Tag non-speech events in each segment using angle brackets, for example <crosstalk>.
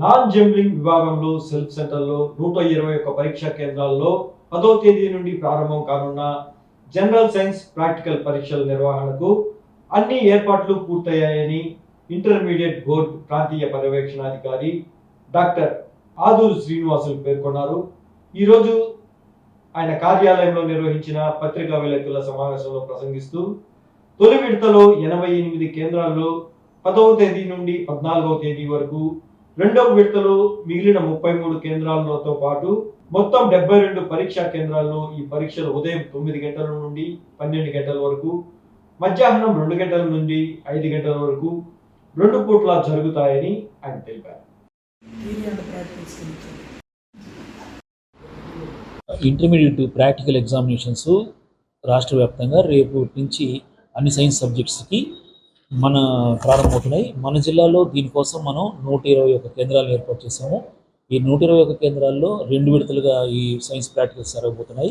Non jumbling విభాగంలో self సెంటర్లో నూట ఇరవై ఒక్క పరీక్షా కేంద్రాల్లో పదో తేదీ నుండి ప్రారంభం కానున్న జనరల్ సైన్స్ ప్రాక్టికల్ పరీక్షల నిర్వహణకు అన్ని ఏర్పాట్లు పూర్తయ్యాయని ఇంటర్మీడియట్ బోర్డు ప్రాంతీయ పర్యవేక్షణాధికారి డాక్టర్ ఆదూరు శ్రీనివాసులు పేర్కొన్నారు. ఈరోజు ఆయన కార్యాలయంలో నిర్వహించిన పత్రికా విలేకరుల సమావేశంలో ప్రసంగిస్తూ తొలి విడతలో ఎనభై ఎనిమిది కేంద్రాల్లో పదవ తేదీ నుండి పద్నాలుగవ తేదీ వరకు రెండవ విడతలో మిగిలిన ముప్పై మూడు కేంద్రాలతో పాటు మొత్తం డెబ్బై రెండు పరీక్షా కేంద్రాల్లో ఈ పరీక్షలు ఉదయం తొమ్మిది గంటల నుండి పన్నెండు గంటల వరకు మధ్యాహ్నం రెండు గంటల నుండి ఐదు గంటల వరకు రెండు పూట్ల జరుగుతాయని ఆయన తెలిపారు. ఇంటర్మీడియట్ ప్రాక్టికల్ ఎగ్జామినేషన్స్ రాష్ట్ర వ్యాప్తంగా రేపు నుంచి అన్ని సైన్స్ సబ్జెక్ట్స్కి మన ప్రారంభమవుతున్నాయి. మన జిల్లాలో దీనికోసం మనం నూట ఇరవై ఒక కేంద్రాలు ఏర్పాటు చేసాము ఈ నూట ఇరవై ఒక కేంద్రాల్లో రెండు విడతలుగా ఈ సైన్స్ ప్రాక్టికల్స్ జరగబోతున్నాయి.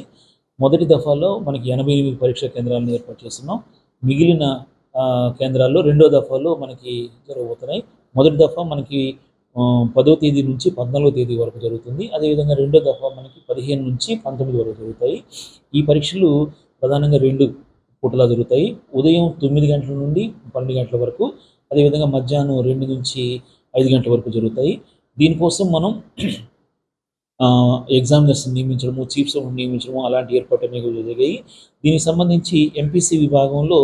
మొదటి దఫాలో మనకి ఎనభై ఎనిమిది పరీక్షా కేంద్రాలను ఏర్పాటు చేస్తున్నాం. మిగిలిన కేంద్రాల్లో రెండో దఫాలో మనకి జరగబోతున్నాయి. మొదటి దఫా మనకి పదో తేదీ నుంచి పద్నాలుగో తేదీ వరకు జరుగుతుంది. అదేవిధంగా రెండో దఫా మనకి పదిహేను నుంచి పంతొమ్మిది వరకు జరుగుతాయి. ఈ పరీక్షలు ప్రధానంగా రెండు పూటలా జరుగుతాయి. ఉదయం తొమ్మిది గంటల నుండి పన్నెండు గంటల వరకు అదేవిధంగా మధ్యాహ్నం రెండు నుంచి ఐదు గంటల వరకు జరుగుతాయి. దీనికోసం మనం ఎగ్జామినర్స్ నియమించడము చీఫ్స్ నియమించడము అలాంటి ఏర్పాటు అనేవి జరిగాయి. దీనికి సంబంధించి ఎంపీసీ విభాగంలో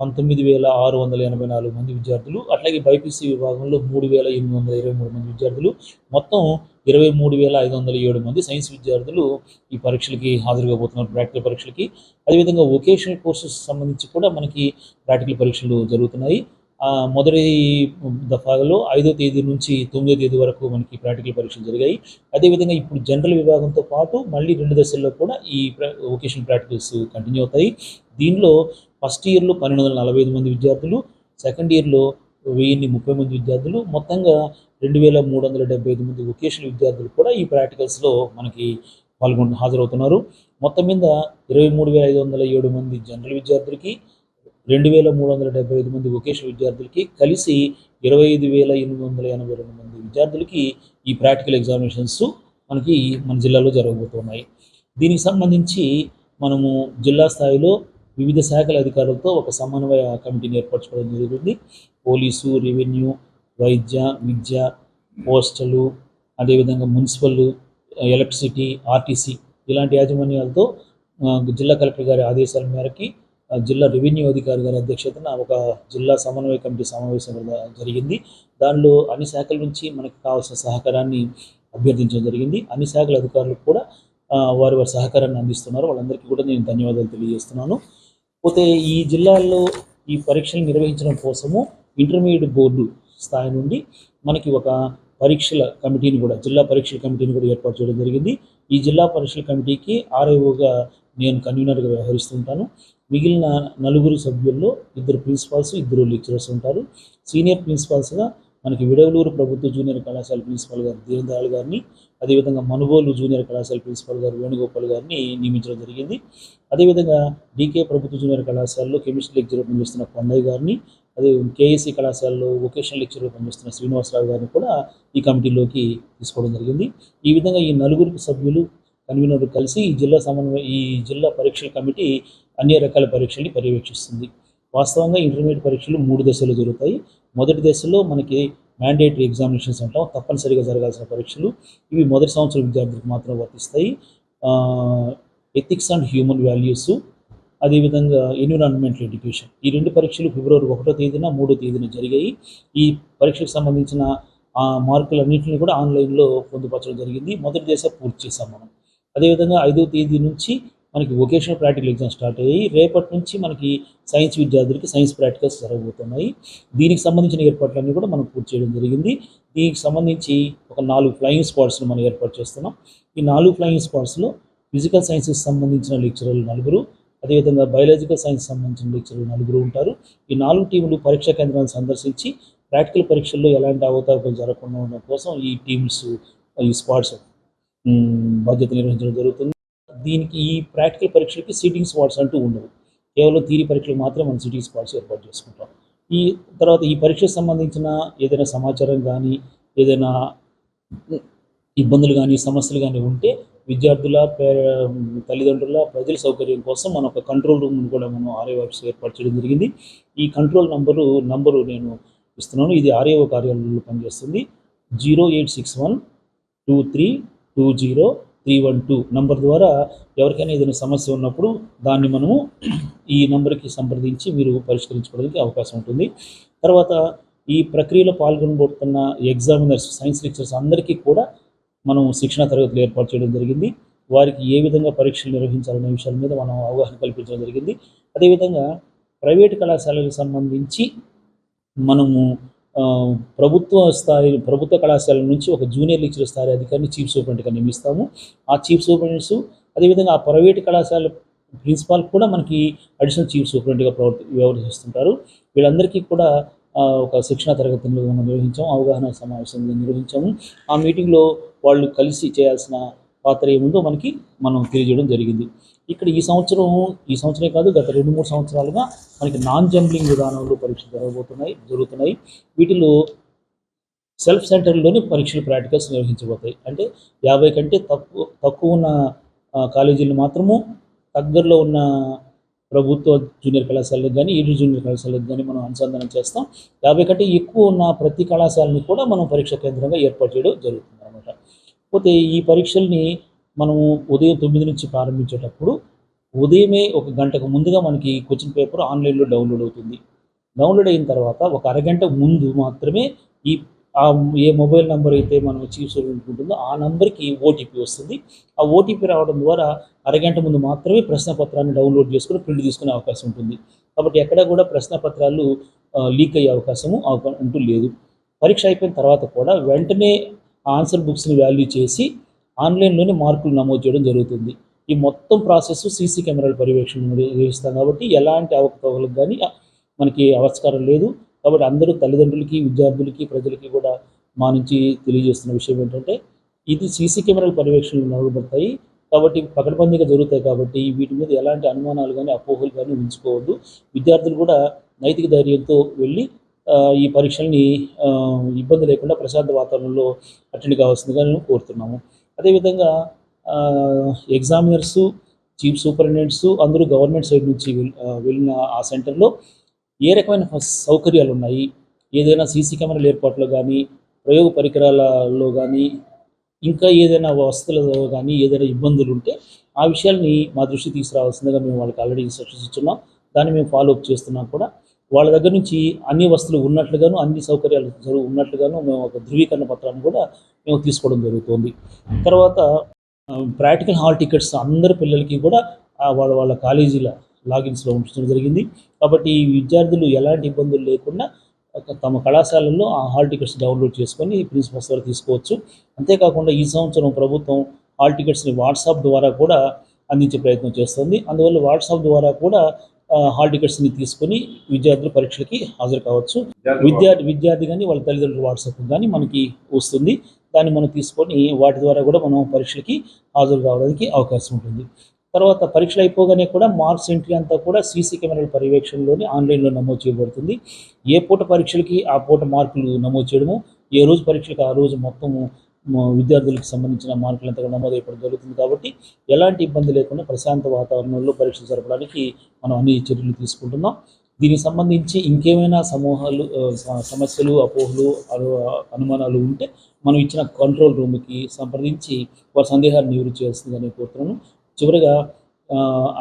పంతొమ్మిది వేల ఆరు వందల ఎనభై నాలుగు మంది విద్యార్థులు అట్లాగే బైపీసీ విభాగంలో మూడు వేల ఎనిమిది వందల ఇరవై మూడు మంది విద్యార్థులు. మొత్తం ఇరవై మూడు వేల ఐదు వందల ఏడు మంది సైన్స్ విద్యార్థులు ఈ పరీక్షలకి హాజరుకాబోతున్నారు ప్రాక్టికల్ పరీక్షలకి. అదేవిధంగా వొకేషనల్ కోర్సెస్ సంబంధించి కూడా మనకి ప్రాక్టికల్ పరీక్షలు జరుగుతున్నాయి. మొదటి దఫాలో ఐదో తేదీ నుంచి తొమ్మిదో తేదీ వరకు మనకి ప్రాక్టికల్ పరీక్షలు జరిగాయి. అదేవిధంగా ఇప్పుడు జనరల్ విభాగంతో పాటు మళ్ళీ రెండు దశల్లో కూడా ఈ వొకేషనల్ ప్రాక్టికల్స్ కంటిన్యూ అవుతాయి. దీనిలో ఫస్ట్ ఇయర్లో పన్నెండు వందల నలభై ఐదు మంది విద్యార్థులు సెకండ్ ఇయర్లో వెయ్యిన్ని ముప్పై మంది విద్యార్థులు మొత్తంగా రెండు వేల మూడు వందల డెబ్బై ఐదు మంది వొకేషనల్ విద్యార్థులు కూడా ఈ ప్రాక్టికల్స్లో మనకి పాల్గొంటు హాజరవుతున్నారు. మొత్తం మీద ఇరవై మూడు వేల ఐదు వందల ఏడు మంది జనరల్ విద్యార్థులకి రెండు వేల మూడు వందల డెబ్బై ఐదు మంది వొకేషనల్ విద్యార్థులకి కలిసి ఇరవై ఐదు వేల ఎనిమిది వందల ఎనభై రెండు మంది విద్యార్థులకి ఈ ప్రాక్టికల్ ఎగ్జామినేషన్స్ మనకి మన జిల్లాలో జరగబోతున్నాయి. దీనికి సంబంధించి మనము జిల్లా స్థాయిలో వివిధ శాఖల అధికారులతో ఒక సమన్వయ కమిటీని ఏర్పరచుకోవడం జరుగుతుంది. పోలీసు రెవెన్యూ వైద్య విద్య పోస్టలు అదేవిధంగా మున్సిపల్ ఎలక్ట్రిసిటీ ఆర్టీసీ ఇలాంటి యాజమాన్యాలతో జిల్లా కలెక్టర్ గారి ఆదేశాల మేరకి జిల్లా రెవెన్యూ అధికారి గారి అధ్యక్షతన ఒక జిల్లా సమన్వయ కమిటీ సమావేశం జరిగింది. దానిలో అన్ని శాఖల నుంచి మనకు కావాల్సిన సహకారాన్ని అభ్యర్థించడం జరిగింది. అన్ని శాఖల అధికారులకు కూడా వారి వారి సహకారాన్ని అందిస్తున్నారు. వాళ్ళందరికీ కూడా నేను ధన్యవాదాలు తెలియజేస్తున్నాను. పోతే ఈ జిల్లాల్లో ఈ పరీక్షలు నిర్వహించడం కోసము ఇంటర్మీడియట్ బోర్డు స్థాయి నుండి మనకి ఒక పరీక్షల కమిటీని కూడా జిల్లా పరీక్షల కమిటీని కూడా ఏర్పాటు చేయడం జరిగింది. ఈ జిల్లా పరీక్షల కమిటీకి ఆర్ఐఓగా నేను కన్వీనర్గా వ్యవహరిస్తుంటాను. మిగిలిన నలుగురు సభ్యుల్లో ఇద్దరు ప్రిన్సిపాల్స్ ఇద్దరు లెక్చరర్స్ ఉంటారు. సీనియర్ ప్రిన్సిపాల్స్గా మనకి విడవలూరు ప్రభుత్వ జూనియర్ కళాశాల ప్రిన్సిపాల్ గారు దీనదయాళ్ గారిని అదేవిధంగా మనుగోలు జూనియర్ కళాశాల ప్రిన్సిపాల్ గారు వేణుగోపాల్ గారిని నియమించడం జరిగింది. అదేవిధంగా డీకే ప్రభుత్వ జూనియర్ కళాశాలలో కెమిస్ట్రీ లెక్చరర్ పనిచేస్తున్న కొండయ్య గారిని అదే కేఎస్సి కళాశాలలో వొకేషనల్ లెక్చరర్ పనిచేస్తున్న శ్రీనివాసరావు గారిని కూడా ఈ కమిటీలోకి తీసుకోవడం జరిగింది. ఈ విధంగా ఈ నలుగురు సభ్యులు కన్వీనర్లు కలిసి ఈ జిల్లా సమన్వయ ఈ జిల్లా పరీక్షల కమిటీ అన్ని రకాల పరీక్షల్ని పర్యవేక్షిస్తుంది. వాస్తవంగా ఇంటర్మీడియట్ పరీక్షలు మూడు దశలు జరుగుతాయి. మొదటి దశలో మనకి మ్యాండేటరీ ఎగ్జామినేషన్స్ అంటాం. తప్పనిసరిగా జరగాల్సిన పరీక్షలు. ఇవి మొదటి సంవత్సరం విద్యార్థులకు మాత్రం వర్తిస్తాయి. ఎథిక్స్ అండ్ హ్యూమన్ వాల్యూస్ అదేవిధంగా ఎన్విరాన్మెంటల్ ఎడ్యుకేషన్ ఈ రెండు పరీక్షలు ఫిబ్రవరి ఒకటో తేదీన మూడో తేదీన జరిగాయి. ఈ పరీక్షకు సంబంధించిన మార్కులన్నింటినీ కూడా ఆన్లైన్లో పొందుపరచడం జరిగింది. మొదటి దశ పూర్తి చేశాం మనం. అదేవిధంగా ఐదో తేదీ నుంచి మనకి వొకేషనల్ ప్రాక్టికల్ ఎగ్జామ్ స్టార్ట్ అయ్యాయి రేపటి నుంచి మనకి సైన్స్ విద్యార్థులకి సైన్స్ ప్రాక్టికల్స్ జరగబోతున్నాయి. దీనికి సంబంధించిన ఏర్పాట్లన్నీ కూడా మనం పూర్తి చేయడం జరిగింది. దీనికి సంబంధించి ఒక నాలుగు ఫ్లయింగ్ స్పాట్స్ను మనం ఏర్పాటు చేస్తున్నాం. ఈ నాలుగు ఫ్లయింగ్ స్పాట్స్లో ఫిజికల్ సైన్సెస్ సంబంధించిన లెక్చరర్లు నలుగురు అదేవిధంగా బయాలజికల్ సైన్స్ సంబంధించిన లెక్చరర్లు నలుగురు ఉంటారు. ఈ నాలుగు టీములు పరీక్షా కేంద్రాలను సందర్శించి ప్రాక్టికల్ పరీక్షల్లో ఎలాంటి అవతారాలు జరగకుండా ఉండడం కోసం ఈ టీమ్స్ ఈ స్పాట్స్ బాధ్యత నిర్వహించడం జరుగుతుంది. దీనికి ఈ ప్రాక్టికల్ పరీక్షలకి సీటింగ్ స్పాట్స్ అంటూ ఉండవు. కేవలం థీరీ పరీక్షలు మాత్రం మనం సీటింగ్ స్పాట్స్ ఏర్పాటు చేసుకుంటాం. ఈ తర్వాత ఈ పరీక్షకు సంబంధించిన ఏదైనా సమాచారం కానీ ఏదైనా ఇబ్బందులు కానీ సమస్యలు కానీ ఉంటే విద్యార్థుల పే- తల్లిదండ్రుల ప్రజల సౌకర్యం కోసం మన ఒక కంట్రోల్ రూమ్ కూడా మనం ఆర్ఏ ఆఫీస్ ఏర్పాటు చేయడం జరిగింది. ఈ కంట్రోల్ నంబరు నంబరు నేను ఇస్తున్నాను. ఇది ఆర్ఏఓ కార్యాలయంలో పనిచేస్తుంది. Zero eight six one two three two zero three one two number ద్వారా ఎవరికైనా ఏదైనా సమస్య ఉన్నప్పుడు దాన్ని మనము <clears throat> ఈ నంబర్కి సంప్రదించి మీరు పరిష్కరించుకోవడానికి అవకాశం ఉంటుంది. తర్వాత ఈ ప్రక్రియలో పాల్గొనబోతున్న ఎగ్జామినర్స్ సైన్స్ లెక్చర్స్ అందరికీ కూడా మనం శిక్షణ తరగతులు ఏర్పాటు చేయడం జరిగింది. వారికి ఏ విధంగా పరీక్షలు నిర్వహించాలనే విషయాల మీద మనం అవగాహన కల్పించడం జరిగింది. అదేవిధంగా ప్రైవేటు కళాశాలకు సంబంధించి మనము ప్రభుత్వ స్థాయి ప్రభుత్వ కళాశాల నుంచి ఒక జూనియర్ లెక్చరర్ స్థాయి అధికారిని చీఫ్ సూపరింటెండెంట్గా నియమిస్తాము. ఆ చీఫ్ సూపరింటెండెంట్స్ అదేవిధంగా ఆ ప్రైవేట్ కళాశాల ప్రిన్సిపాల్ కూడా మనకి అడిషనల్ చీఫ్ సూపరింటెండెంట్గా ప్రవర్తి వ్యవహరిస్తుంటారు. వీళ్ళందరికీ కూడా ఒక శిక్షణ తరగతిని మనం నిర్వహించాము అవగాహన సమావేశం నిర్వహించాము. ఆ మీటింగ్లో వాళ్ళు కలిసి చేయాల్సిన పాత్ర ఏముందో మనకి మనం తెలియజేయడం జరిగింది. ఇక్కడ ఈ సంవత్సరం ఈ సంవత్సరమే కాదు గత రెండు మూడు సంవత్సరాలుగా మనకి నాన్ జంబ్లింగ్ విధానంలో పరీక్షలు జరగబోతున్నాయి జరుగుతున్నాయి. వీటిలో సెల్ఫ్ సెంటర్లోనే పరీక్షలు ప్రాక్టికల్స్ నిర్వహించబోతాయి. అంటే యాభై కంటే తక్కువ తక్కువ ఉన్న కాలేజీలు మాత్రము దగ్గరలో ఉన్న ప్రభుత్వ జూనియర్ కళాశాలకు కానీ ఈడు జూనియర్ కళాశాలకు కానీ మనం అనుసంధానం చేస్తాం. యాభై కంటే ఎక్కువ ఉన్న ప్రతి కళాశాలని కూడా మనం పరీక్ష కేంద్రంగా ఏర్పాటు చేయడం జరుగుతుంది అనమాట పోతే ఈ పరీక్షల్ని మనము ఉదయం తొమ్మిది నుంచి ప్రారంభించేటప్పుడు ఉదయమే ఒక గంటకు ముందుగా మనకి క్వశ్చన్ పేపర్ ఆన్లైన్లో డౌన్లోడ్ అవుతుంది. డౌన్లోడ్ అయిన తర్వాత ఒక అరగంట ముందు మాత్రమే ఈ ఆ ఏ మొబైల్ నెంబర్ అయితే మనం చీఫ్ సర్వెంట్ ఉంటుందో ఆ నెంబర్కి ఓటీపీ వస్తుంది. ఆ ఓటీపీ రావడం ద్వారా అరగంట ముందు మాత్రమే ప్రశ్న పత్రాన్ని డౌన్లోడ్ చేసుకుని ప్రింట్ తీసుకునే అవకాశం ఉంటుంది. కాబట్టి ఎక్కడ కూడా ప్రశ్న పత్రాలు లీక్ అయ్యే అవకాశము అవకా- ఉంటూ లేదు. పరీక్ష అయిపోయిన తర్వాత కూడా వెంటనే ఆన్సర్ బుక్స్ని వాల్యూ చేసి ఆన్లైన్లోనే మార్కులు నమోదు చేయడం జరుగుతుంది. ఈ మొత్తం ప్రాసెస్ సీసీ కెమెరాల పర్యవేక్షణ నిర్వహిస్తాం కాబట్టి ఎలాంటి అవకతవకలకు కానీ మనకి ఆవిష్కారం లేదు. కాబట్టి అందరూ తల్లిదండ్రులకి విద్యార్థులకి ప్రజలకి కూడా మా నుంచి తెలియజేస్తున్న విషయం ఏంటంటే ఇది సీసీ కెమెరాల పర్యవేక్షణలు నడవబడతాయి కాబట్టి పకడ్బందీగా జరుగుతాయి కాబట్టి వీటి మీద ఎలాంటి అనుమానాలు కానీ అపోహలు కానీ ఉంచుకోవద్దు. విద్యార్థులు కూడా నైతిక ధైర్యంతో వెళ్ళి ఈ పరీక్షల్ని ఇబ్బంది లేకుండా ప్రశాంత వాతావరణంలో అటెండ్ కావాల్సిందిగా నేను కోరుతున్నాము. అదేవిధంగా ఎగ్జామినర్సు చీఫ్ సూపరింటెండెంట్స్ అందరూ గవర్నమెంట్ సైడ్ నుంచి వెళ్ళిన ఆ సెంటర్లో ఏ రకమైన సౌకర్యాలు ఉన్నాయి ఏదైనా సీసీ కెమెరాల ఏర్పాట్లో కానీ ప్రయోగ పరికరాలలో కానీ ఇంకా ఏదైనా వసతులలో కానీ ఏదైనా ఇబ్బందులు ఉంటే ఆ విషయాల్ని మా దృష్టి తీసుకురావాల్సిందిగా మేము వాళ్ళకి ఆల్రెడీ ఇన్స్ట్రక్షన్స్ ఇచ్చున్నాం. దాన్ని మేము ఫాలో అప్ చేస్తున్నాం కూడా. వాళ్ళ దగ్గర నుంచి అన్ని వస్తువులు ఉన్నట్లుగాను అన్ని సౌకర్యాలు జరుగు ఉన్నట్లుగాను మేము ఒక ధృవీకరణ పత్రాన్ని కూడా మేము తీసుకోవడం జరుగుతుంది. తర్వాత ప్రాక్టికల్ హాల్ టికెట్స్ అందరి పిల్లలకి కూడా వాళ్ళ వాళ్ళ కాలేజీల లాగిన్స్లో ఉంచడం జరిగింది. కాబట్టి ఈ విద్యార్థులు ఎలాంటి ఇబ్బందులు లేకుండా తమ కళాశాలల్లో ఆ హాల్ టికెట్స్ డౌన్లోడ్ చేసుకొని ప్రిన్సిపల్స్ ద్వారా తీసుకోవచ్చు. అంతేకాకుండా ఈ సంవత్సరం ప్రభుత్వం హాల్ టికెట్స్ని వాట్సాప్ ద్వారా కూడా అందించే ప్రయత్నం చేస్తుంది. అందువల్ల వాట్సాప్ ద్వారా కూడా హాల్ టికెట్స్ని తీసుకొని విద్యార్థులు పరీక్షలకి హాజరు కావచ్చు. విద్యార్థి విద్యార్థి కానీ వాళ్ళ తల్లిదండ్రుల వాట్సాప్ కానీ మనకి వస్తుంది. దాన్ని మనం తీసుకొని వాటి ద్వారా కూడా మనం పరీక్షలకి హాజరు కావడానికి అవకాశం ఉంటుంది. తర్వాత పరీక్షలు అయిపోగానే కూడా మార్క్స్ ఎంట్రీ అంతా కూడా సీసీ కెమెరాల పర్యవేక్షణలోనే ఆన్లైన్లో నమోదు చేయబడుతుంది. ఏ పూట పరీక్షలకి ఆ పూట మార్కులు నమోదు చేయడము ఏ రోజు పరీక్షలకు ఆ రోజు మొత్తము విద్యార్థులకు సంబంధించిన మార్కులు అంతా కూడా నమోదు అయిపోవడం జరుగుతుంది కాబట్టి ఎలాంటి ఇబ్బంది లేకుండా ప్రశాంత వాతావరణంలో పరీక్షలు జరపడానికి మనం అన్ని చర్యలు తీసుకుంటున్నాం. దీనికి సంబంధించి ఇంకేమైనా సమూహాలు సమస్యలు అపోహలు అనుమానాలు ఉంటే మనం ఇచ్చిన కంట్రోల్ రూమ్కి సంప్రదించి వారి సందేహాలు నివృత్తి చేస్తుందని కోరుతున్నాను. చివరిగా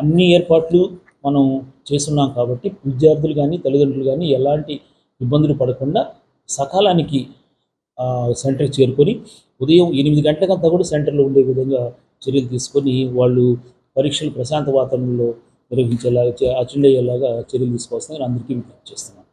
అన్ని ఏర్పాట్లు మనం చేస్తున్నాం కాబట్టి విద్యార్థులు కానీ తల్లిదండ్రులు కానీ ఎలాంటి ఇబ్బందులు పడకుండా సకాలానికి సెంటర్ సెంటర్కి చేరుకొని ఉదయం ఎనిమిది గంటలకంతా కూడా సెంటర్లో ఉండే విధంగా చర్యలు తీసుకొని వాళ్ళు పరీక్షలు ప్రశాంత వాతావరణంలో నిర్వహించేలాగా అటెండ్ అయ్యేలాగా చర్యలు తీసుకోవాల్సింది అందరికీ విజ్ఞప్తి చేస్తున్నాను